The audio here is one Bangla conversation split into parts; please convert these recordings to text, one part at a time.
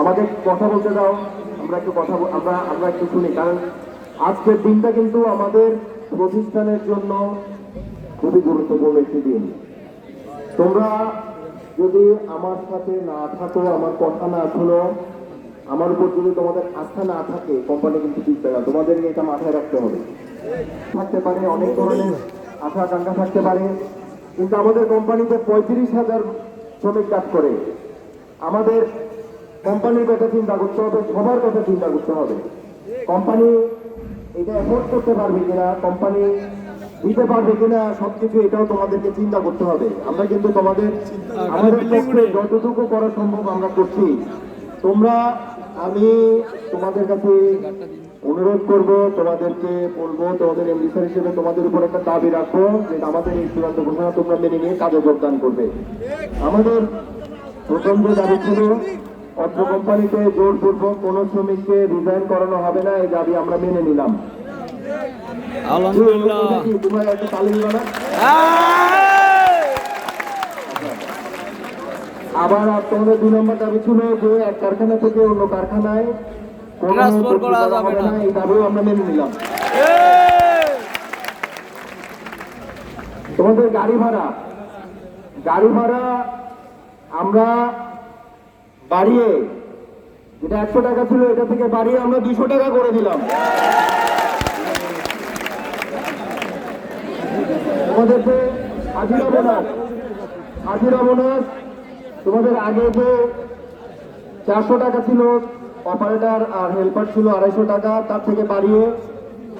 আমাকে কথা বলতে দাও, আমরা একটু কথা আমরা আমরা একটু শুনি, কারণ আজকের দিনটা কিন্তু আমাদের প্রতিষ্ঠানের জন্য খুবই গুরুত্বপূর্ণ একটি দিন। তোমরা যদি আমার সাথে না থাকো, আমার কথা না শোনো, আমার উপর যদি তোমাদের আস্থা না থাকে কোম্পানি কিন্তু টিকবে না। তোমাদেরকে এটা মাথায় রাখতে হবে। থাকতে পারে অনেক ধরনের আশা আকাঙ্ক্ষা থাকতে পারে, কিন্তু আমাদের কোম্পানিতে পঁয়ত্রিশ হাজার শ্রমিক কাজ করে। আমাদের কোম্পানির কথা চিন্তা করতে হবে, সবার কথা চিন্তা করতে হবে। কোম্পানি এটা এফোর্ড করতে পারবে কিনা কোম্পানি দিতে পারবে কিনা, সবকিছু এটাও তোমাদেরকে চিন্তা করতে হবে। আমরা কিন্তু তোমাদের, আমাদের পক্ষে যতটুকু করা সম্ভব আমরা করছি। তোমরা, আমি তোমাদের কাছে অনুরোধ করব, তোমাদেরকে বলব, তোমাদের এমডিসার হিসেবে তোমাদের উপর একটা দাবি রাখব যে আমাদের এই চূড়ান্ত ঘোষণা তোমরা মেনে নিয়ে কাজে যোগদান করবে। আমাদের প্রথম যে দাবি ছিল অত্র কোম্পানিতে জোরপূর্বক কোনো শ্রমিককে রিজাইন করানো হবে না এই দাবি আমরা মেনে নিলাম? আবার তোমাদের দুই নম্বর দাবি ছিল যে এক কারখানা থেকে অন্য কারখানায় কোনো হবে। না। এই দাবিও আমরা মেনে নিলাম। তোমাদের গাড়ি ভাড়া। গাড়ি ভাড়া আমরা বাড়িয়ে। যেটা একশো টাকা ছিল, এটা থেকে বাড়িয়ে আমরা দুশো টাকা করে দিলাম। তোমাদের যে হাজিরা বোনাস হাজিরা বোনাস তোমাদের আগে যে চারশো টাকা ছিল, অপারেটর আর হেল্পার ছিল আড়াইশো টাকা, তার থেকে বাড়িয়ে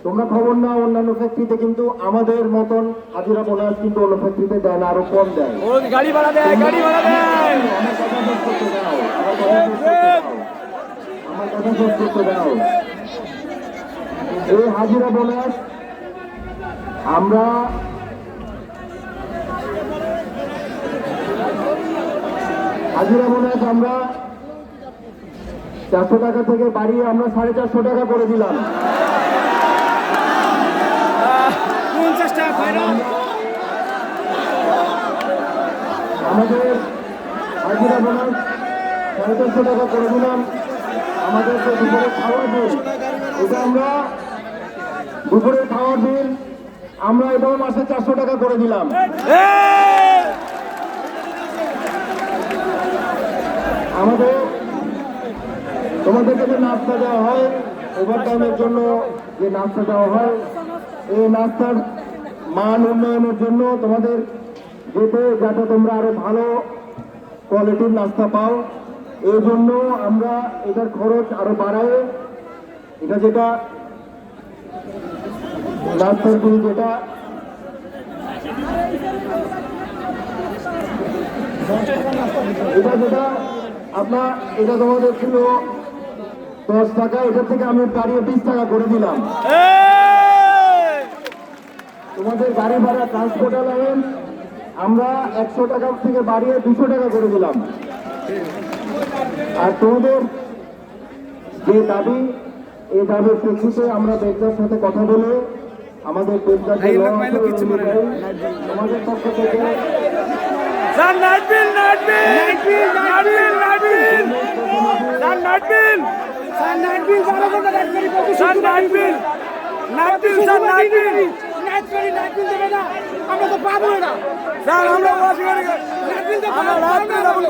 তোমরা খবর না অন্যান্য ফ্যাক্টরিতে কিন্তু আমাদের মতন হাজিরা বোনাস কিন্তু অন্য ফ্যাক্টরিতে দেয় না, আরও কম দেয়। গাড়ি ভাড়া দেয়, গাড়ি ভাড়া দেয় আমার কথা শেষ করতে দাও আমার কথা শেষ করতে দাও দাও এই হাজিরা বোনাস আমরা হাজিরা বোনাস আমরা চারশো টাকা থেকে বাড়িয়ে আমরা সাড়ে চারশো টাকা করে দিলাম। আমাদের হাজিরা বোনাস সাড়ে চারশো টাকা করে দিলাম। আমাদের যে দুপুরে খাওয়ার বিল এটা আমরা দুপুরের খাওয়ার বিল আমরা এটাও মাসে চারশো টাকা করে দিলাম। আমাদের, তোমাদেরকে যে নাস্তা দেওয়া হয়, ওভার টাইমের জন্য যে নাস্তা দেওয়া হয়, এই নাস্তার মান উন্নয়নের জন্য তোমাদের যেতে যাতে তোমরা আরও ভালো কোয়ালিটির নাস্তা পাও। এই জন্য আমরা এটার খরচ আরও বাড়াই। এটা যেটা যেটা এটা যেটা আপনার, এটা তোমাদের ছিল দশ টাকা এটা থেকে আমি বাড়িয়ে বিশ টাকা করে দিলাম। তোমাদের গাড়ি ভাড়া ট্রান্সপোর্ট অ্যালাউন্স আমরা একশো টাকা থেকে বাড়িয়ে দুশো টাকা করে দিলাম। আর তোমাদের যে দাবি এই দাবির প্রেক্ষিতে আমরা বেগদার সাথে কথা বলে আমাদের অনুযায়ী তোমাদের পক্ষ থেকে night bill night bill night bill night bill sir night bill sir night bill বারো ঘণ্টা নাইট করি sir night bill night bill sir night bill night করি নাইট বিল দেবে না। আমরা তো পাবো না। আমরা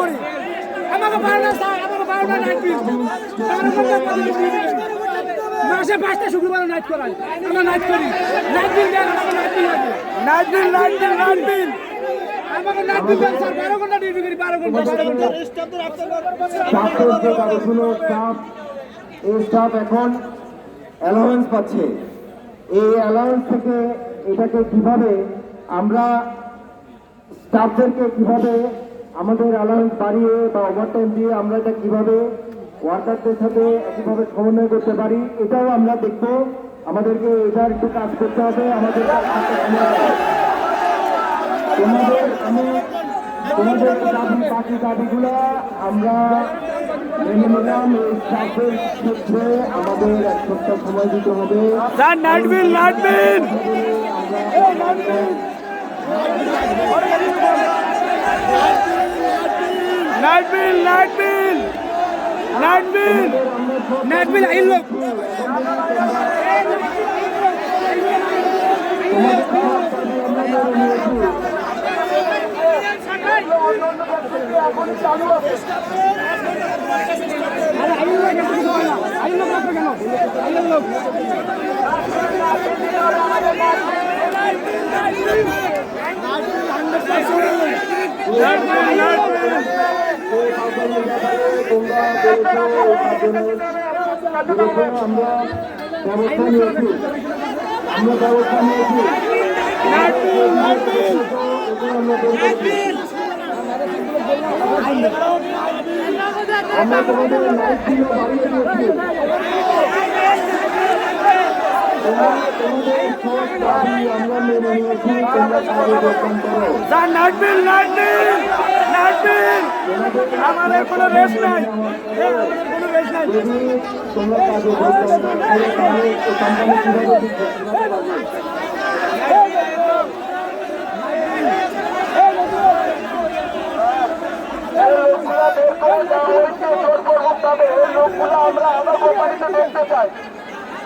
করি। আমাকে আমাকে নাইট। মাসে পাঁচটা শুক্রবার নাইট করাই। আমরা নাইট করি। নাইট বিল দেন আমাকে night bill night bill night bill night bill আমাকে নাইট বিল দেন স্যার বারো ঘণ্টা ডিউটি করি বারো ঘণ্টা বারো ঘণ্টা। স্টাফের যে কাগজগুলো স্টাফ এই স্টাফ এখন অ্যালাউন্স পাচ্ছে। এই অ্যালাউন্স থেকে এটাকে কীভাবে আমরা স্টাফদেরকে কীভাবে আমাদের অ্যালাউন্স বাড়িয়ে বা ওভারটাইম দিয়ে আমরা এটা কীভাবে ওয়ার্কারদের সাথে একইভাবে সমন্বয় করতে পারি এটাও আমরা দেখব। আমাদেরকে এটার একটু কাজ করতে হবে। আমাদের। তোমাদের আমি তোমাদের দাবি বাকি দাবিগুলো আমরা মেনে নিলাম। এই স্টাফের ক্ষেত্রে আমাদের এক সপ্তাহ সময় দিতে হবে। Night bill night bill night bill night bill আইল লোক আরে লোক কেন? আইল লোক নাইট বিল নাইট বিল বলেছ বিরুদ্ধে ব্যবস্থা ব্যবস্থা লাইফ বাড়িয়ে দিয়েছি তোমরা তোমাদের সব দাবি আমরা মেনে নিয়েছি আমাদের কোনো রেস্ট নাই কোনো রেস্ট নাই?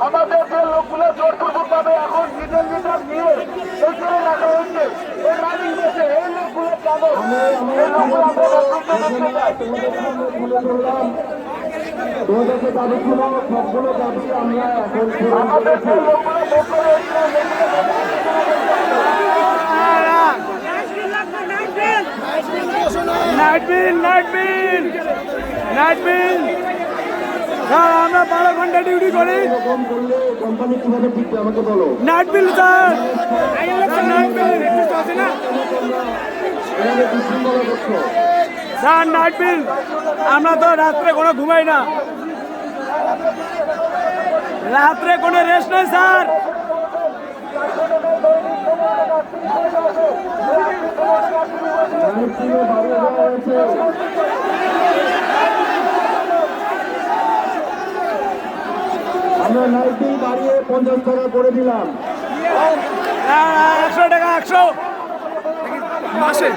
আমাদের যে লোকগুলো জোরপূর্বক ভাবে এখন লিটার লিটার নিয়ে এখানে রাখা হয়েছে এই রানিং দেশে এই লোকগুলো কেন এই লোকগুলো আমরা নেতৃত্ব দেখতে চাই তোমাদের সামনে তুলে ধরলাম তোমাদের যে দাবি ছিল সবগুলো দাবি আমরা এখন পূরণ আমাদের করেছি স্যার আমরা বারো ঘণ্টা ডিউটি করি। কোম্পানি কীভাবে টিকবে আমাকে বলো নাইট বিল স্যার বিশৃঙ্খলা করছ স্যার নাইট বিল আমরা তো রাত্রে কোনো ঘুমাই না। রাত্রে কোনো রেস্ট নেই স্যার দিয়ে হয়েছে আমরা লাইফ দিয়ে বাড়িয়ে পঞ্চাশ টাকা করে দিলাম। একশো টাকা একশো। মাসে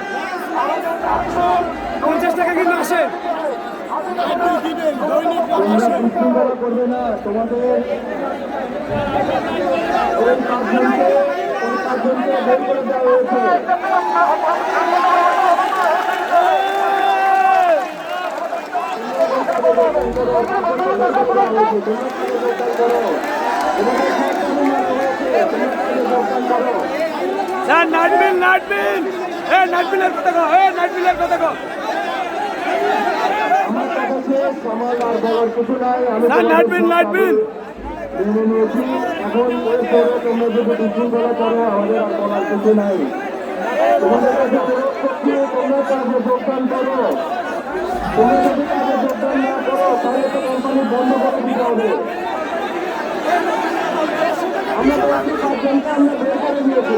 পঞ্চাশ টাকা কিন্তু আসে। তোমরা বিশৃঙ্খলা করবে না? তোমাদের ওই পাঁচজনকে ওই পাঁচজনকে বের করে দেওয়া হয়েছে। স্যার নাইট বিল এ নাইট বিলের কথা কো এ নাইট কথা কো করো আমাদের কিছু যোগদান করো তোমরা যদি তাহলে কোম্পানি বন্ধ করে হবে। আমরা আমরা দিয়েছি।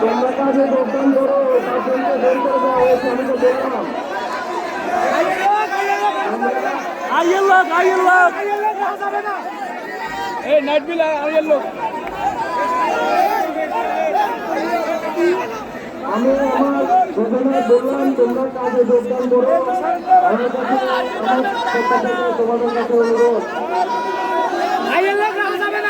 তোমরা কাজে যোগদান লোক আইয়ের লোক। নাইট বিল লোক। আমি আমার কাজে যোগদান করো। তোমাদের কাছে অনুরোধ।